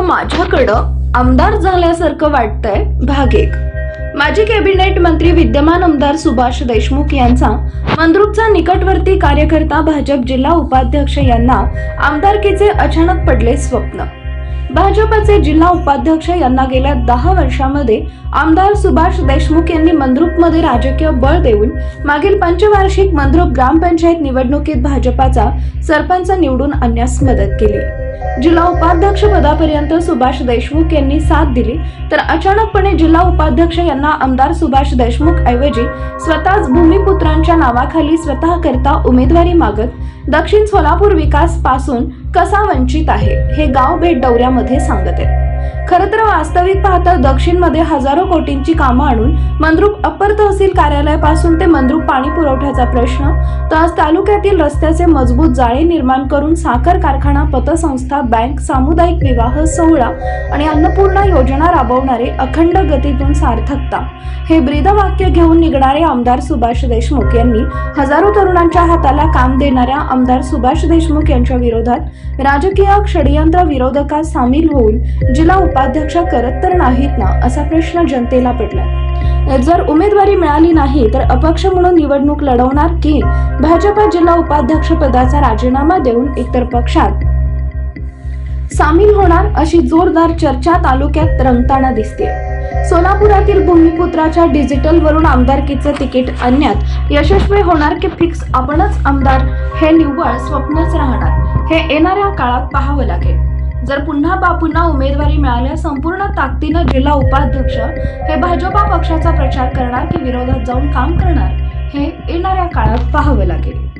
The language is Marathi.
माझ्याकडं आमदार झाल्यासारखं वाटतंय भाग एक. माजी कॅबिनेट मंत्री विद्यमान आमदार सुभाष देशमुख यांचा मंद्रुपचा निकटवर्ती कार्यकर्ता भाजप जिल्हा उपाध्यक्ष यांना आमदारकीचे अचानक पडले स्वप्न. भाजपचे जिल्हा उपाध्यक्ष यांना गेल्या दहा वर्षामध्ये आमदार सुभाष देशमुख यांनी मंद्रुपमध्ये राजकीय बळ देऊन मागील पंचवार्षिक मंद्रुप ग्रामपंचायत निवडणुकीत भाजपाचा सरपंच निवडून आणण्यास मदत केली. जिल्हा उपाध्यक्ष पदापर्यंत सुभाष देशमुख यांनी साथ दिली. तर अचानकपणे जिल्हा उपाध्यक्ष यांना आमदार सुभाष देशमुख ऐवजी स्वतःच भूमिपुत्रांच्या नावाखाली स्वतःकरता उमेदवारी मागत दक्षिण सोलापूर विकासपासून कसा वंचित आहे हे गाव भेट दौऱ्यामध्ये सांगत आहेत. खरं तर वास्तविक पाहता दक्षिणमध्ये हजारो कोटींची कामं आणून मंद्रुप अप्पर तहसील कार्यालयापासून ते मंद्रुप पाणी पुरवठ्याचा प्रश्न तसंच तालुक्यातील रस्त्याचे मजबूत जाळे निर्माण करून साखर कारखाना पतसंस्था बँक सामुदायिक विवाह सोहळा आणि अन्नपूर्णा योजना राबवणारे अखंड गतीतून सार्थकता. हे ब्रीदवाक्य घेऊन निघणारे आमदार सुभाष देशमुख यांनी हजारो तरुणांच्या हाताला काम देणाऱ्या आमदार सुभाष देशमुख यांच्या विरोधात राजकीय षडयंत्र विरोधकात सामील होऊन जिल्हा उपाध्यक्ष करत तर नाहीत ना असा प्रश्न जनतेला पडला. जर उमेदवारी मिळाली नाही तर अपक्ष म्हणून निवडणूक लढवणार की भाजपा जिल्हा उपाध्यक्ष पदाचा राजीनामा देऊन इतर पक्षात? सामील होणार अशी जोरदार चर्चा तालुक्यात रंगताना दिसते. सोलापुरातील भूमिपुत्राच्या डिजिटल वरून आमदारकीचे तिकीट आणण्यात यशस्वी होणार की फिक्स आपणच आमदार हे निव्वळ स्वप्नच राहणार हे येणाऱ्या काळात पाहावं लागेल. जर पुन्हा बापूंना उमेदवारी मिळाल्या संपूर्ण ताकदीनं जिल्हा उपाध्यक्ष हे भाजपा पक्षाचा प्रचार करणार की विरोधात जाऊन काम करणार हे येणाऱ्या काळात पाहावं लागेल.